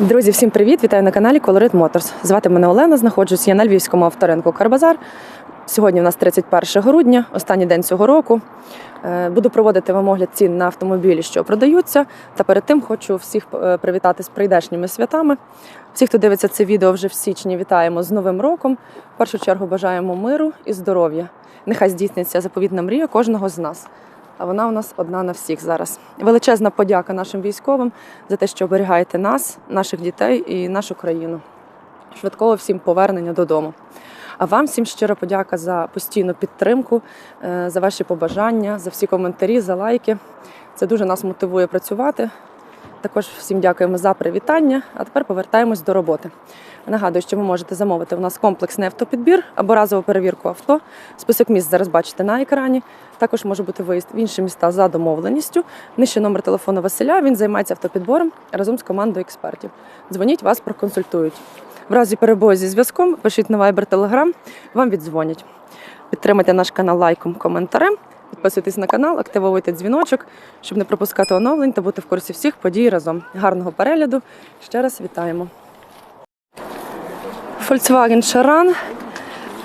Друзі, всім привіт! Вітаю на каналі Colorit Motors. Звати мене Олена. Знаходжусь я на львівському авторинку Карбазар. Сьогодні у нас 31 грудня, останній день цього року. Е, Буду проводити вам огляд цін на автомобілі, що продаються. Та перед тим хочу всіх е, привітати з прийдешніми святами. Всі, хто дивиться це відео вже в січні, вітаємо з Новим роком. В першу чергу бажаємо миру і здоров'я. Нехай здійсниться заповітна мрія кожного з нас. А вона у нас одна на всіх зараз. Величезна подяка нашим військовим за те, що оберігаєте нас, наших дітей і нашу країну. Швидкого всім повернення додому. А вам всім щира подяка за постійну підтримку, е, за ваші побажання, за всі коментарі, за лайки. Це дуже нас мотивує працювати. Також всім дякуємо за привітання. А тепер повертаємось до роботи. Нагадую, що ви можете замовити у нас комплексний автопідбір або разову перевірку авто. Список місць зараз бачите на екрані. Також може бути виїзд в інші міста за домовленістю. Нижче номер телефону Василя. Він займається автопідбором разом з командою експертів. Дзвоніть, вас проконсультують. В разі перебою зі зв'язком пишіть на Viber Telegram, вам віддзвонять. Підтримайте наш канал лайком, коментарем. Підписуйтесь на канал, активовуйте дзвіночок, щоб не пропускати оновлень та бути в курсі всіх подій разом. Гарного перегляду. Ще раз вітаємо. Volkswagen Charan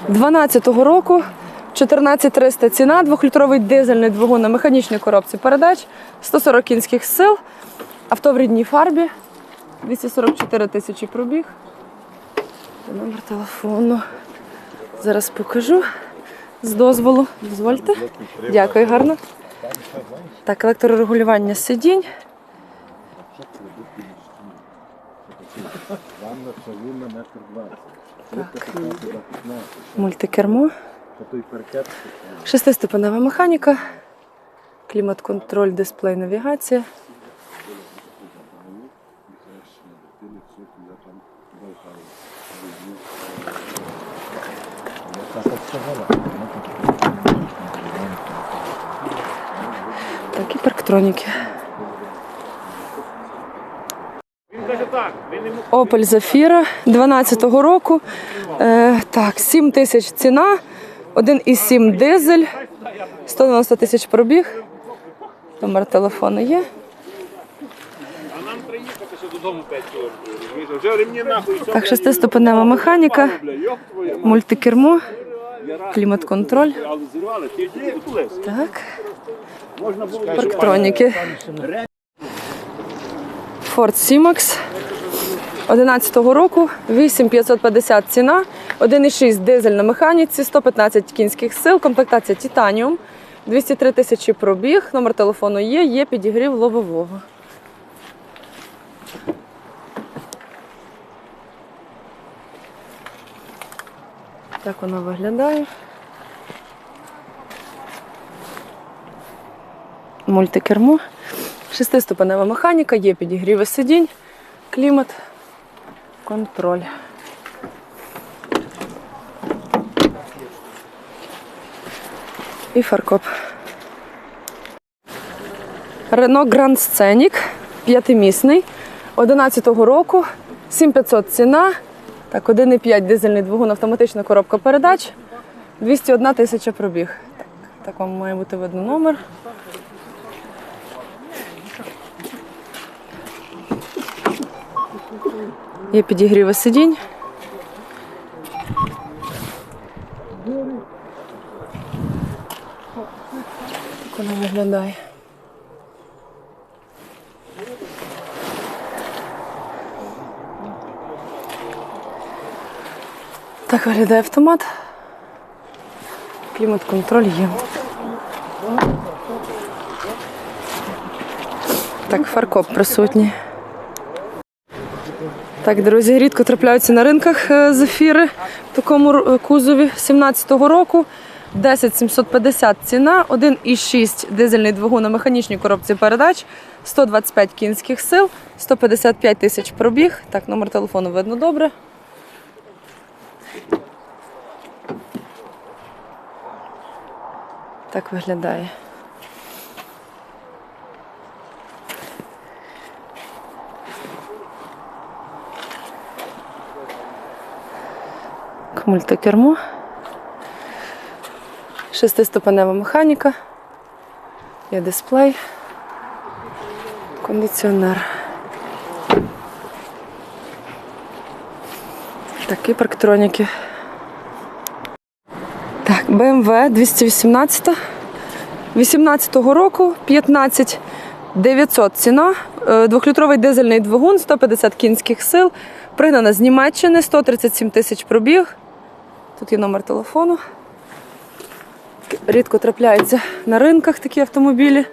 12-го року. 14300 ціна, двохлітровий дизельний двигун на механічній коробці передач, 140 кінських сил, авто в рідній фарбі, 244 тисячі пробіг. Номер телефону. Зараз покажу з дозволу. Дозвольте. Дякую, гарно. Так, електрорегулювання сидінь. Так. Мультикермо. Шестиступенева механіка, клімат-контроль, дисплей, навігація. Парктроніки. Opel Zafira 12-го року. Е, так, 7 тисяч ціна, 1,7 дизель, 190 тисяч пробіг. Номер телефону є. А нам треба їхати ще додому 5 кілометрів. Так, шестиступенева механіка, мультикермо, клімат-контроль. Так, парктроніки. Ford C-Max 11-го року, 8550 ціна, 1,6 дизель на механіці, 115 кінських сил, комплектація Титаніум, 203 тисячі пробіг, номер телефону є, є підігрів лобового. Так воно виглядає. Мультикермо. Шестиступенева механіка, є підігріви сидінь, клімат, контроль. І фаркоп. Renault Grand Scenic, п'ятимісний, 11-го року, 7500 ціна. Так, 1,5 дизельний двигун, автоматична коробка передач, 201 тисяча пробіг. Так, так вам має бути видно номер. Є підігріви сидінь. Так вона виглядає. Так виглядає автомат. Клімат-контроль є. Так, фаркоп присутній. Так, друзі, рідко трапляються на ринках е, зефіри в такому е, кузові 17-го року. 10 750 ціна, 1,6 дизельний двигун на механічній коробці передач, 125 кінських сил, 155 тисяч пробіг. Так, номер телефону видно добре. Так виглядає. Мультикермо. Шестиступенева механіка. Є дисплей. Кондиціонер. Такі парктроніки. Так, BMW 218. 18-го року 15 900 ціна. Е, Двохлітровий дизельний двигун, 150 кінських сил. Пригнана з Німеччини, 137 тисяч пробіг. Тут є номер телефону. Рідко трапляються на ринках такі автомобілі.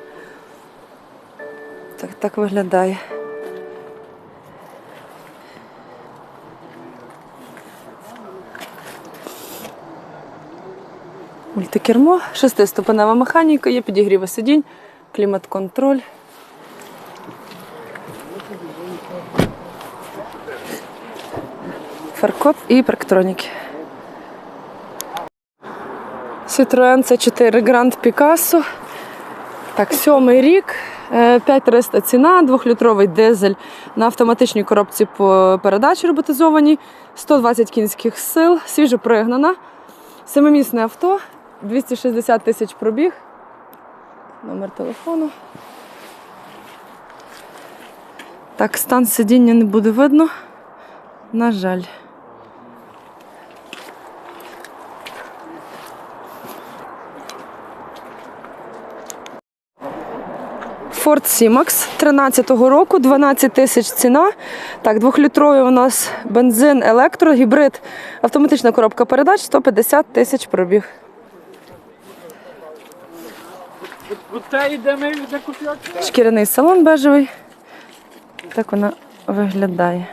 Так, так виглядає. Мультикермо, шестиступенева механіка, є підігріви сидінь, клімат-контроль. Фаркоп і парктроніки. Citroen C4 Grand Picasso. Так, сьомий рік, е, 5300 ціна, двохлітровий дизель на автоматичній коробці по передачі роботизованій, 120 кінських сил, свіжо пригнана. Семимісне авто, 260 тисяч пробіг. Номер телефону. Так, стан сидіння не буде видно. На жаль. Ford C-Max 13-го року, 12 тисяч ціна. Так, двохлітровий у нас бензин, електро, гібрид, автоматична коробка передач, 150 тисяч пробіг. Шкіряний салон бежевий. Так вона виглядає.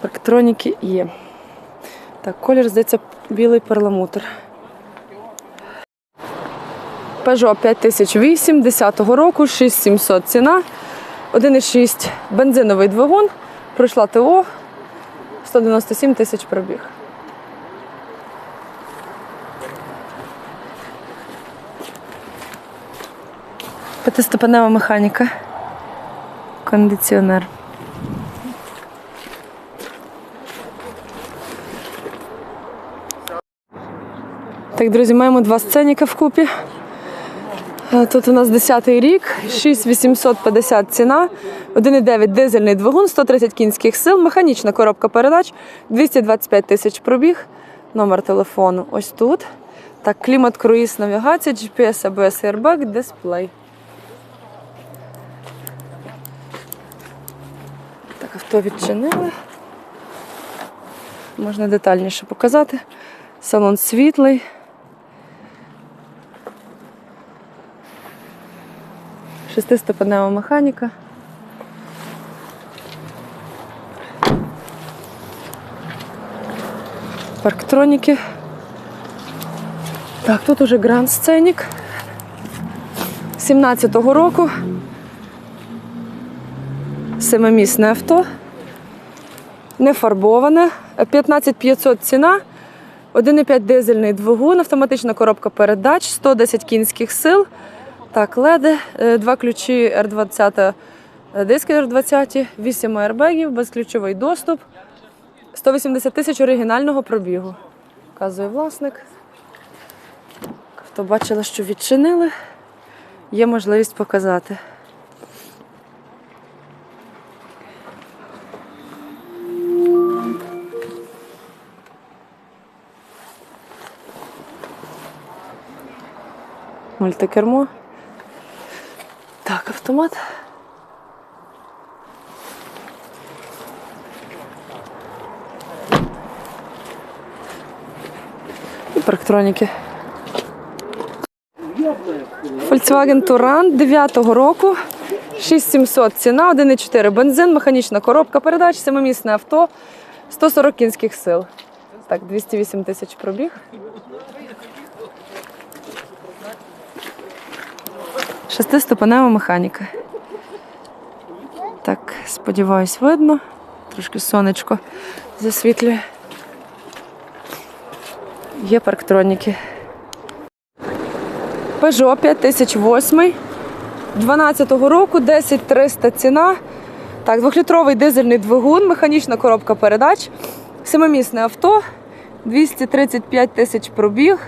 Парктроніки є. Так, колір, здається, білий перламутр. Peugeot 5008 10-го року, 6700 ціна. 1,6 бензиновий двигун. Пройшла ТО. 197 тисяч пробіг. П'ятиступенева механіка. Кондиціонер. Так, друзі, маємо два сценіка вкупі. Е, Тут у нас 10-й рік, 6850 ціна, 1,9 дизельний двигун, 130 кінських сил, механічна коробка передач, 225 тисяч пробіг, номер телефону ось тут. Так, клімат, круїз, навігація, GPS, ABS, airbag, дисплей. Так, авто відчинили. Можна детальніше показати. Салон світлий. Шестиступенева механіка. Парктроніки. Так, тут уже Гранд Сценік 17-го року. Семимісне авто. Не фарбоване. 15500 ціна. 1,5 дизельний двигун, автоматична коробка передач, 110 кінських сил. Так, леди, е, два ключі R20, е, диски R20, 8 аербегів, безключовий доступ. 180 тисяч оригінального пробігу. Вказує власник. Хто бачила, що відчинили, є можливість показати. Мультикермо. Автомат. І парктроніки. Volkswagen Touran 9-го року. 6700 ціна, 1,4 бензин, механічна коробка передач, семимісне авто, 140 кінських сил. Так, 208 тисяч пробіг. Шестиступенева механіка. Так, сподіваюсь, видно. Трошки сонечко засвітлює. Є парктроніки. Peugeot 5008 12-го року, 10300 ціна. Так, двохлітровий дизельний двигун, механічна коробка передач, семимісне авто, 235 тисяч пробіг.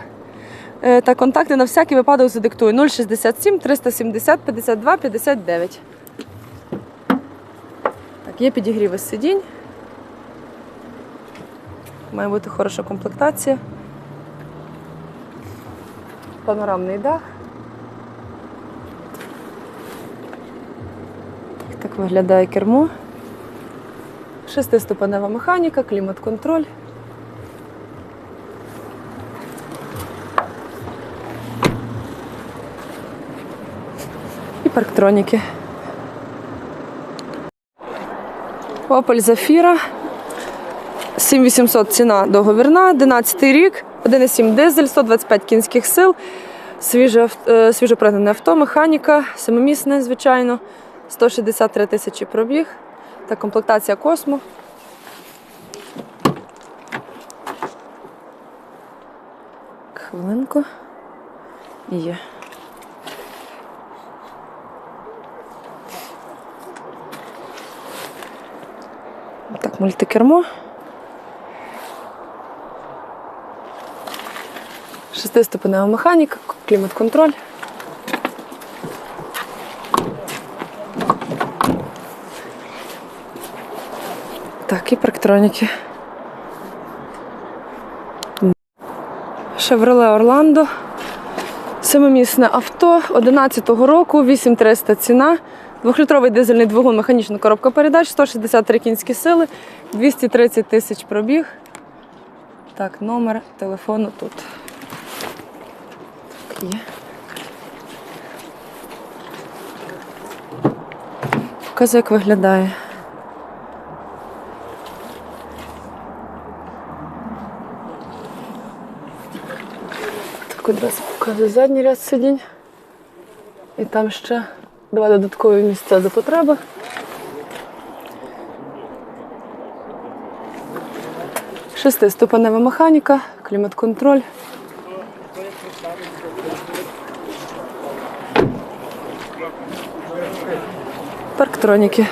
Е, Та контакти на всякий випадок задиктую 067 370 52 59. Так, є підігріви сидінь. Має бути хороша комплектація. Панорамний дах. Так виглядає кермо. Шестиступенева механіка, клімат-контроль. Парктроніки. Opel Zafira. 7800 ціна договірна, 11 рік, 1,7 дизель, 125 кінських сил, свіже, е, авто, механіка, семимісне, звичайно, 163 тисячі пробіг та комплектація космо. Хвилинку. Є. Мультикермо. Шестиступенева механіка, клімат-контроль. Так, і парктроніки. Chevrolet Орландо. Семимісне авто 11-го року, 8300 ціна. Двохлітровий дизельний двигун, механічна коробка передач, 163 кінські сили, 230 тисяч пробіг. Так, номер телефону тут. Так, є. Показую, як виглядає. Так, одразу показую задній ряд сидінь. І там ще два додаткові місця за потреби. Шестиступенева механіка, клімат-контроль. Парктроніки.